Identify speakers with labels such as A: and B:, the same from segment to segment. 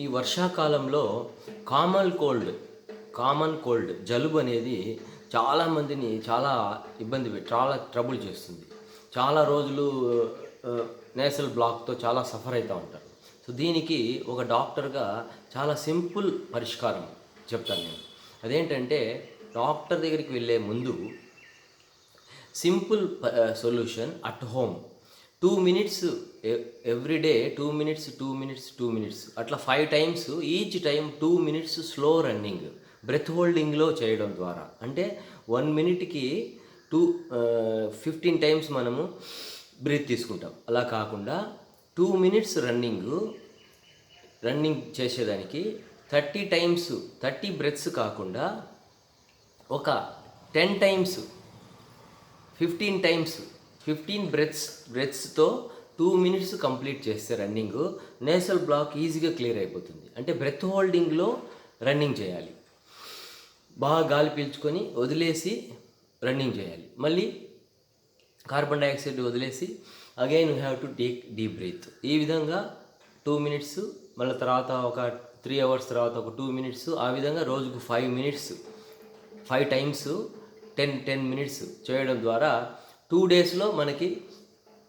A: ఈ వర్షాకాలంలో common cold common cold జలుబు అనేది చాలామందిని చాలా ఇబ్బంది పెట్టి చాలా ట్రబుల్ చేస్తుంది. చాలా రోజులు నేసల్ బ్లాక్తో చాలా సఫర్ అవుతూ ఉంటారు. సో దీనికి ఒక డాక్టర్గా చాలా సింపుల్ పరిష్కారం చెప్తాను నేను. అదేంటంటే డాక్టర్ దగ్గరికి వెళ్ళే ముందు simple solution at home two minutes every day two minutes two minutes two minutes. అట్లా five times each time two minutes slow running breath హోల్డింగ్లో చేయడం ద్వారా. అంటే వన్ మినిట్కి టూ ఫిఫ్టీన్ టైమ్స్ మనము బ్రీత్ తీసుకుంటాం. అలా కాకుండా టూ మినిట్స్ రన్నింగ్ రన్నింగ్ చేసేదానికి థర్టీ టైమ్స్ థర్టీ బ్రెత్స్ కాకుండా ఒక ten times fifteen times fifteen breaths బ్రెత్స్తో two minutes complete చేస్తే రన్నింగ్ నేసల్ బ్లాక్ ఈజీగా క్లియర్ అయిపోతుంది. అంటే బ్రెత్ హోల్డింగ్లో రన్నింగ్ చేయాలి. బాగా గాలి పీల్చుకొని వదిలేసి రన్నింగ్ చేయాలి. మళ్ళీ కార్బన్ డైఆక్సైడ్ వదిలేసి again you have to take deep breath ఈ విధంగా టూ మినిట్స్ మళ్ళీ తర్వాత ఒక త్రీ అవర్స్ తర్వాత ఒక టూ మినిట్స్ ఆ విధంగా రోజుకు five minutes five times ten ten minutes చేయడం ద్వారా టూ డేస్లో మనకి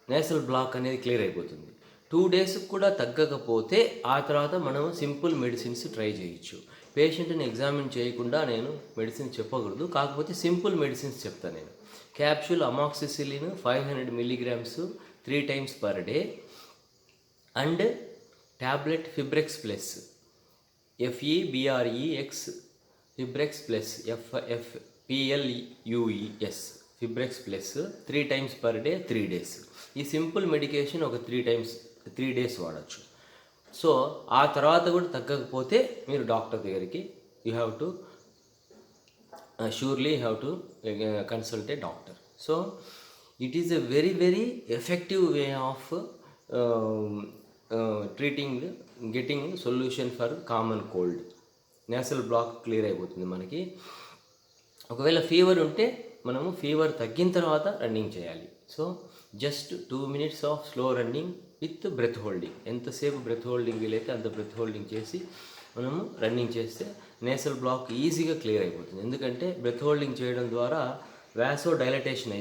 A: నేసల్ బ్లాక్ అనేది క్లియర్ అయిపోతుంది. టూ డేస్కి కూడా తగ్గకపోతే ఆ తర్వాత మనం సింపుల్ మెడిసిన్స్ ట్రై చేయొచ్చు. పేషెంట్ని ఎగ్జామిన్ చేయకుండా నేను మెడిసిన్ చెప్పకూడదు. కాకపోతే సింపుల్ మెడిసిన్స్ చెప్తాను నేను. Capsule amoxicillin five hundred milligrams three times per day and tablet Febrex plus F E B R E X Febrex plus F F P L U E S Febrex plus three times per day three days ఈ simple medication ఒక three times three days వాడచ్చు. So ఆ తర్వాత కూడా తగ్గకపోతే మీరు doctor దగ్గరికి you have to surely have to consult a doctor so it is a very very effective way of treating getting solution for common cold nasal block clear అయిపోతుంది మనకి. ఒకవేళ ఫీవర్ ఉంటే మనము ఫీవర్ తగ్గిన తర్వాత రన్నింగ్ చేయాలి. So just two minutes of slow running with breath holding ఎంతసేపు breath holding వీలైతే అంత బ్రెత్ హోల్డింగ్ చేసి మనము రన్నింగ్ చేస్తే నేసల్ బ్లాక్ ఈజీగా క్లియర్ అయిపోతుంది. ఎందుకంటే బ్రెత్ హోల్డింగ్ చేయడం ద్వారా వ్యాసో డైలటేషన్ అయితే